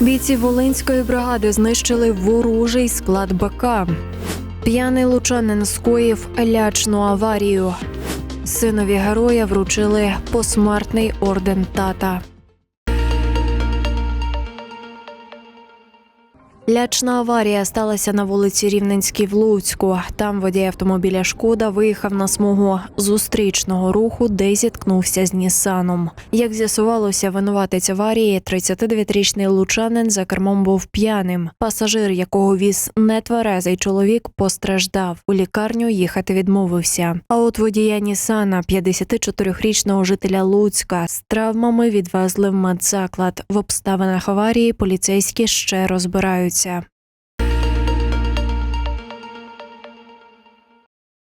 Бійці Волинської бригади знищили ворожий склад БК. П'яний лучанин скоїв лячну аварію. Синові героя вручили посмертний орден тата. Лячна аварія сталася на вулиці Рівненській в Луцьку. Там водій автомобіля Шкода виїхав на смугу зустрічного руху, де зіткнувся з Нісаном. Як з'ясувалося, винуватець аварії 39-річний лучанин за кермом був п'яним. Пасажир, якого віз нетверезий чоловік, постраждав. У лікарню їхати відмовився. А от водія Нісана, 54-річного жителя Луцька, з травмами відвезли в медзаклад. В обставинах аварії поліцейські ще розбираються вулиця.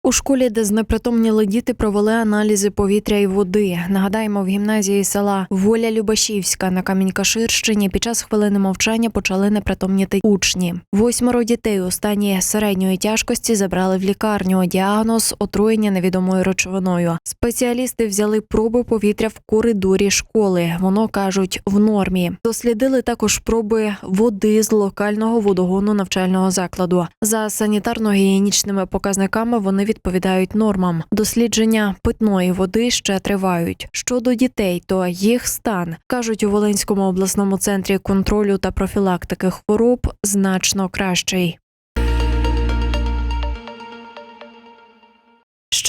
У школі, де знепритомніли діти, провели аналізи повітря і води. Нагадаємо, в гімназії села Воля Любашівська на Камінькаширщині під час хвилини мовчання почали непритомніти учні. Восьмеро дітей у стані середньої тяжкості забрали в лікарню. Діагноз отруєння невідомою речовиною. Спеціалісти взяли проби повітря в коридорі школи. Воно кажуть в нормі. Дослідили також проби води з локального водогону навчального закладу. За санітарно-гігієнічними показниками вони відповідають нормам. Дослідження питної води ще тривають. Щодо дітей, то їх стан кажуть у Волинському обласному центрі контролю та профілактики хвороб значно кращий.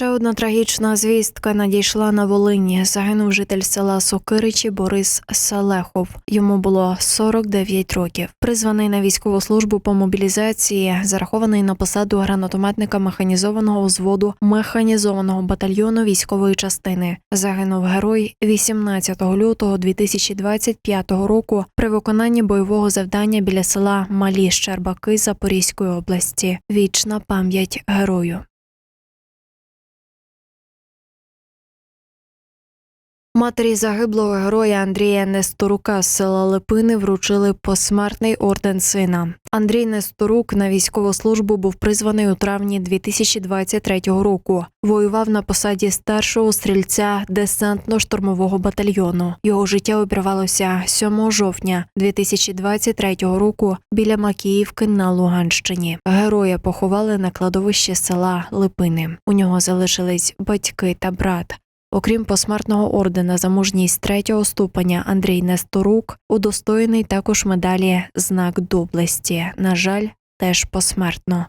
Ще одна трагічна звістка надійшла на Волині. Загинув житель села Сокиричі Борис Салехов. Йому було 49 років. Призваний на військову службу по мобілізації, зарахований на посаду гранатометника механізованого взводу механізованого батальйону військової частини. Загинув герой 18 лютого 2025 року при виконанні бойового завдання біля села Малі Щербаки Запорізької області. Вічна пам'ять герою. Матері загиблого героя Андрія Несторука з села Липини вручили посмертний орден сина. Андрій Несторук на військову службу був призваний у травні 2023 року. Воював на посаді старшого стрільця десантно-штурмового батальйону. Його життя обірвалося 7 жовтня 2023 року біля Макіївки на Луганщині. Героя поховали на кладовищі села Липини. У нього залишились батьки та брат. Окрім посмертного ордена за мужність третього ступеня Андрій Несторук удостоєний також медалі знак доблесті. На жаль, теж посмертно.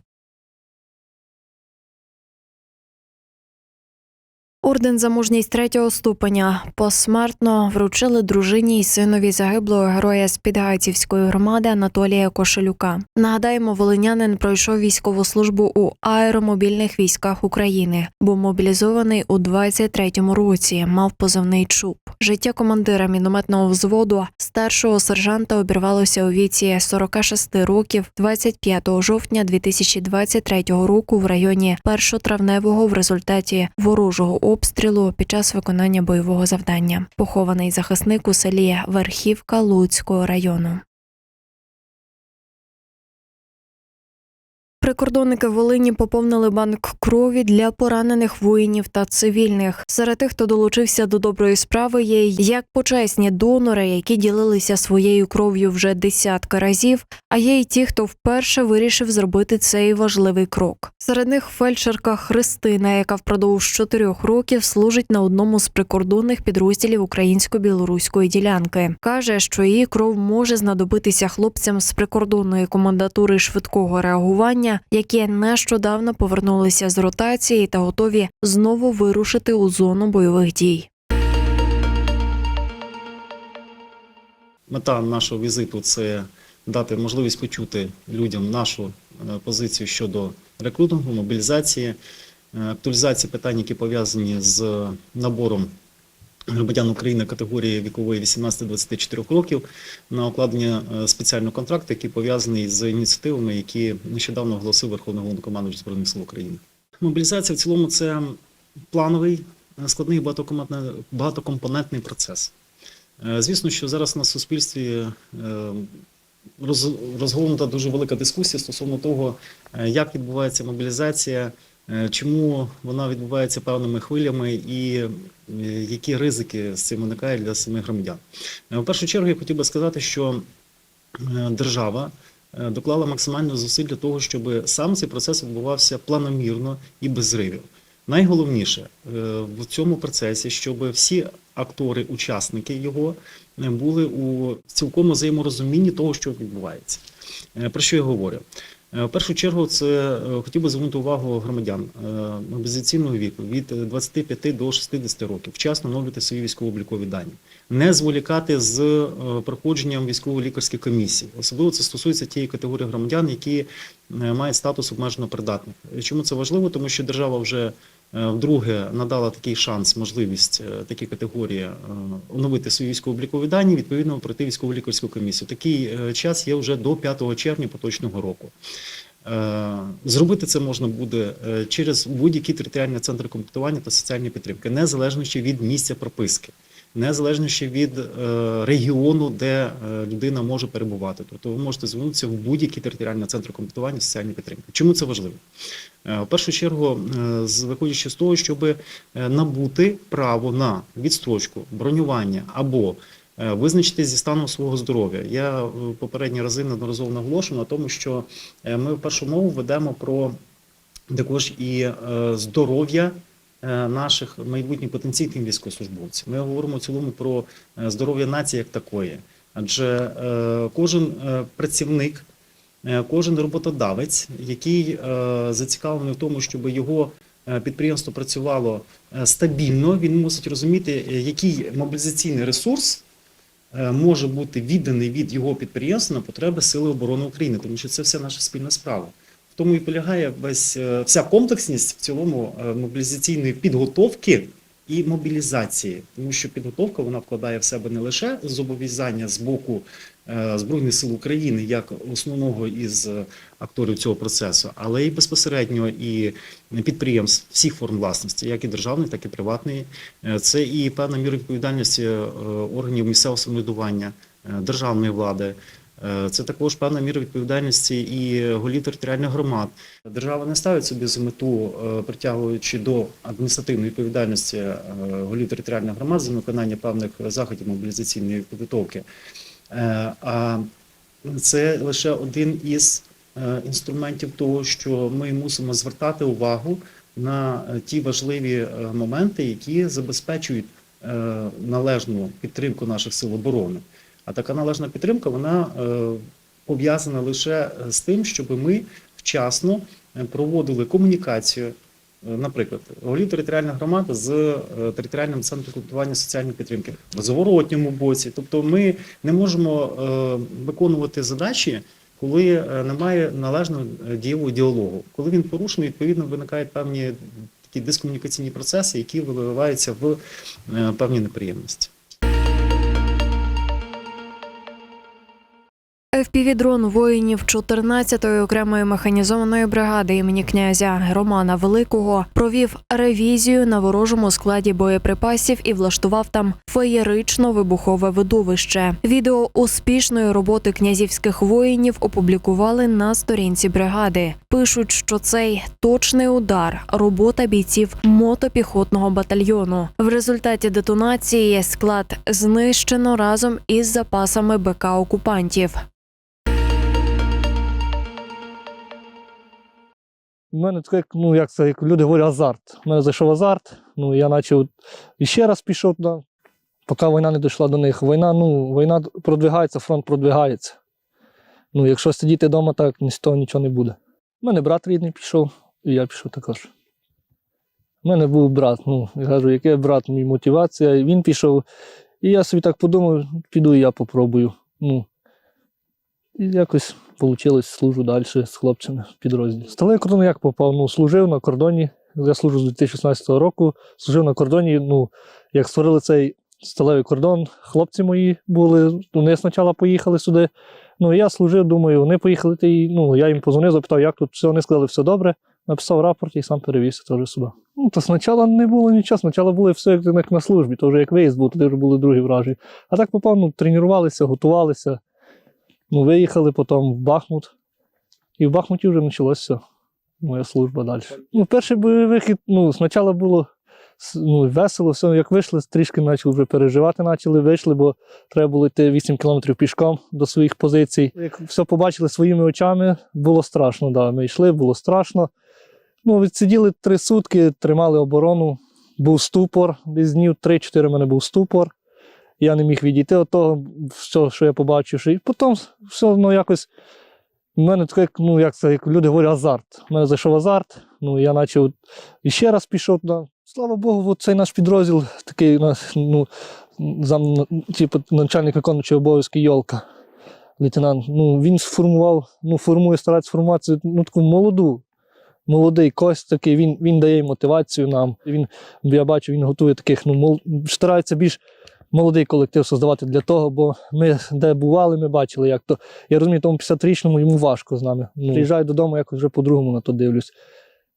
Орден за мужність третього ступеня посмертно вручили дружині й синові загиблого героя з Підгайцівської громади Анатолія Кошелюка. Нагадаємо, волинянин пройшов військову службу у аеромобільних військах України, був мобілізований у 23-му році, мав позивний чуб. Життя командира мінометного взводу старшого сержанта обірвалося у віці 46 років 25 жовтня 2023 року в районі першотравневого в результаті ворожого обстрілу під час виконання бойового завдання. Похований захисник у селі Верхівка Луцького району. Прикордонники Волині поповнили банк крові для поранених воїнів та цивільних. Серед тих, хто долучився до доброї справи, є як почесні донори, які ділилися своєю кров'ю вже десятки разів. А є й ті, хто вперше вирішив зробити цей важливий крок. Серед них фельдшерка Христина, яка впродовж чотирьох років служить на одному з прикордонних підрозділів українсько-білоруської ділянки. каже, що її кров може знадобитися хлопцям з прикордонної комендатури швидкого реагування, які нещодавно повернулися з ротації та готові знову вирушити у зону бойових дій. Мета нашого візиту це дати можливість почути людям нашу е, позицію щодо рекрутингу, мобілізації, е, актуалізації питань, які пов'язані з набором громадян України категорії вікової 18-24 років на укладення е, спеціального контракту, який пов'язаний з ініціативами, які нещодавно оголосив Верховний Головнокомандуючий Збройних сил України. Мобілізація в цілому це плановий, е, складний багатокомпонентний- процес. Е, Звісно, що зараз на суспільстві розгорнута дуже велика дискусія стосовно того, як відбувається мобілізація, чому вона відбувається певними хвилями і е, які ризики з цим виникають для самих громадян. Е, В першу чергу я хотів би сказати, що е, держава е, доклала максимально зусиль для того, щоб сам цей процес відбувався планомірно і без зривів. Найголовніше е, в цьому процесі, щоб всі актори, учасники його е, були у цілком взаєморозумінні того, що відбувається. Е, Про що я говорю? Е, В першу чергу, це е, хотів би звернути увагу громадян е, мобілізаційного віку від е, 25 до 60 років, вчасно оновлювати свої військово-облікові дані, не зволікати з проходженням військово-лікарських комісій. Особливо це стосується тієї категорії громадян, які мають статус обмежено придатних. Чому це важливо? Тому що держава вже вдруге надала такий шанс, можливість такі категорії е, оновити свої військово-облікові дані, відповідно пройти військово-лікарську комісію. Такий е, час є вже до 5 червня поточного року. Е, Зробити це можна буде е, через будь-які територіальні центри комплектування та соціальної підтримки, незалежно від місця прописки, незалежно ще від е, регіону, де е, людина може перебувати. Тобто ви можете звернутися в будь-які територіальні центри комплектування соціальної підтримки. Чому це важливо? Е, В першу чергу, виходячи з того, щоб набути право на відстрочку, бронювання або визначитись зі станом свого здоров'я. Я попередні рази неодноразово наголошую на тому, що ми в першу мову ведемо про також і здоров'я наших майбутніх потенційних військовослужбовців. Ми говоримо в цілому про е, здоров'я нації як такої, адже е, кожен е, працівник. Е, Кожен роботодавець, який е, зацікавлений в тому, щоб його е, підприємство працювало е, стабільно, він мусить розуміти, е, який мобілізаційний ресурс е, може бути відданий від його підприємства на потреби Сили оборони України, тому що це вся наша спільна справа. В тому і полягає весь е, вся комплексність в цілому е, мобілізаційної підготовки і мобілізації, тому що підготовка вона вкладає в себе не лише зобов'язання з боку е, Збройних сил України як основного із акторів цього процесу, але й безпосередньо і підприємств всіх форм власності, як і державної, так і приватної. Це і певна міра відповідальності органів місцевого самоврядування, державної влади. Е, Це також певна міра відповідальності і голів територіальних громад. Держава не ставить собі за мету, е, притягуючи до адміністративної відповідальності е, голів територіальних громад за виконання певних заходів мобілізаційної підготовки. А це лише один із інструментів того, що ми мусимо звертати увагу на ті важливі моменти, які забезпечують належну підтримку наших сил оборони. А така належна підтримка вона е, пов'язана лише з тим, щоб ми вчасно е, проводили комунікацію. е, Наприклад, голів територіальних громад з е, територіальним центром комплектування соціальної підтримки в зворотньому боці. Тобто, ми не можемо е, виконувати задачі, коли е, немає належного е, дієвого діалогу. Коли він порушений, відповідно виникають певні такі дискомунікаційні процеси, які виливаються в е, певні неприємності. FPV-дрон воїнів 14-ї окремої механізованої бригади імені князя Романа Великого провів ревізію на ворожому складі боєприпасів і влаштував там феєрично вибухове видовище. Відео успішної роботи князівських воїнів опублікували на сторінці бригади. Пишуть, що цей точний удар робота бійців мотопіхотного батальйону. В результаті детонації склад знищено разом із запасами БК окупантів. У мене таке, ну як це, як люди говорять, азарт. У мене зайшов азарт, ну я почав ще раз пішов туди, поки війна не дійшла до них. Війна, ну, війна продвигається, фронт продвигається. Ну, якщо сидіти вдома, так з того нічого не буде. У мене брат рідний пішов, і я пішов також. У мене був брат, ну, я кажу, який брат, мій мотивація. І Він пішов. І я собі так подумав, піду і я попробую. Ну, і якось вийшло, служу далі з хлопцями в підрозділі. Сталевий кордон як попав? Ну, служив на кордоні. Я служу з 2016 року. Служив на кордоні. Ну, як створили цей сталевий кордон, хлопці мої були. Вони спочатку поїхали сюди. Ну, я служив, думаю, вони поїхали. та ну, я їм позвонив, запитав, як тут все. Вони сказали, все добре. Написав рапорт і сам перевівся теж сюди. Ну, то спочатку не було нічого, спочатку були все як, на службі, то вже як виїзд був, тоді вже були другі вражі. А так попав, ну, тренувалися, готувалися. Ну, виїхали потім в Бахмут. І в Бахмуті вже почалося моя служба далі. Ну, перший бойовий вихід, ну, спочатку було ну, весело, все, як вийшли, трішки почали вже переживати, почали, вийшли, бо треба було йти 8 кілометрів пішком до своїх позицій. Як все побачили своїми очами, було страшно. Да. Ми йшли, було страшно. Ну, відсиділи три сутки, тримали оборону. Був ступор, десь днів 3-4 в мене був ступор. Я не міг відійти від того, все, що я побачив. І потім все одно якось. У мене таке, ну як це, як люди говорять, азарт. У мене зайшов азарт, ну я почав ще раз пішов. Да. Слава Богу, цей наш підрозділ, такий ну, зам, типу, начальник виконуючий обов'язки Йолка, лейтенант. Ну, він сформував, ну, формує, старається сформувати ну, таку молоду, молодий кость такий, він, він дає мотивацію нам. Він, я бачу, він готує таких, ну, мол, старається більш молодий колектив создавати для того, бо ми де бували, ми бачили, як то. Я розумію, тому 50-річному йому важко з нами. Ну, приїжджаю додому, якось вже по-другому на то дивлюсь.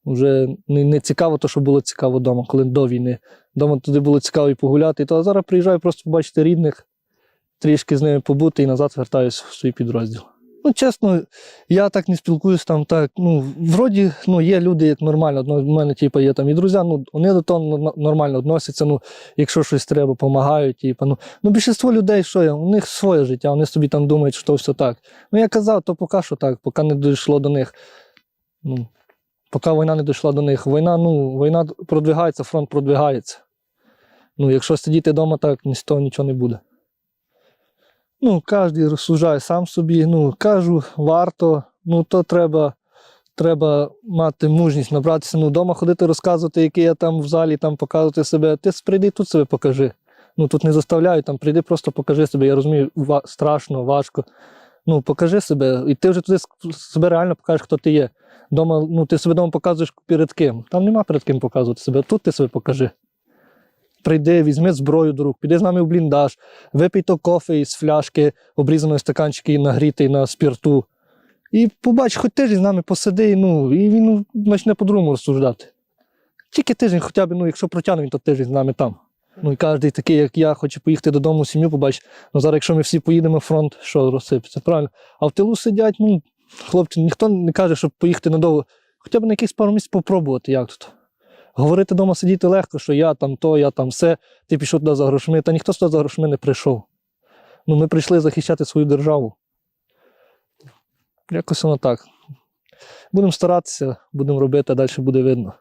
Вже не, не цікаво, то, що було цікаво вдома, коли до війни. Дома туди було цікаво і погуляти. То, а зараз приїжджаю просто побачити рідних, трішки з ними побути і назад вертаюся в свій підрозділ. Ну, чесно, я так не спілкуюсь там. Так, ну, вроді ну, є люди як нормально. Ну, У мене типу, є там і друзі, ну, вони до того нормально відносяться. Ну, якщо щось треба, допомагають. Типу, ну, ну, більшість людей, що є, у них своє життя, вони собі там думають, що все так. Ну, я казав, то поки що так, поки не дійшло до них. Ну, поки війна не дійшла до них. Війна, ну, війна продвигається, фронт продвигається. Ну, якщо сидіти вдома, так з того нічого не буде. Ну, кожен розсуждає сам собі. Ну, кажу, варто, ну то треба, треба мати мужність набратися. Ну, вдома ходити, розказувати, який я там в залі, там показувати себе. Ти прийди тут себе покажи. Ну тут не заставляють, там прийди, просто покажи себе. Я розумію, ва- страшно, важко. Ну, покажи себе, і ти вже туди себе реально покажеш, хто ти є. Дома, ну, ти себе вдома показуєш перед ким. Там нема перед ким показувати себе. Тут ти себе покажи. Прийди, візьми зброю до рук, піди з нами в бліндаж, випий то кофе із фляшки, обрізаної стаканчики нагрітий на спірту. І побач, хоч тиждень з нами посиди, ну, і він ну, почне по-другому розсуждати. Тільки тиждень, хоча б, ну, якщо протягне він, то тиждень з нами там. Ну і кожен такий, як я, хоче поїхати додому, сім'ю побачити. Ну зараз, якщо ми всі поїдемо фронт, що розсипеться, правильно? А в тилу сидять, ну, хлопці, ніхто не каже, щоб поїхати надовго. Хоча б на якихось пару місяців попробувати, як тут. Говорити вдома сидіти легко, що я там то, я там все, ти пішов туди за грошми, та ніхто сюди за грошми не прийшов. Ну, ми прийшли захищати свою державу. Якось воно так. Будемо старатися, будемо робити, а далі буде видно.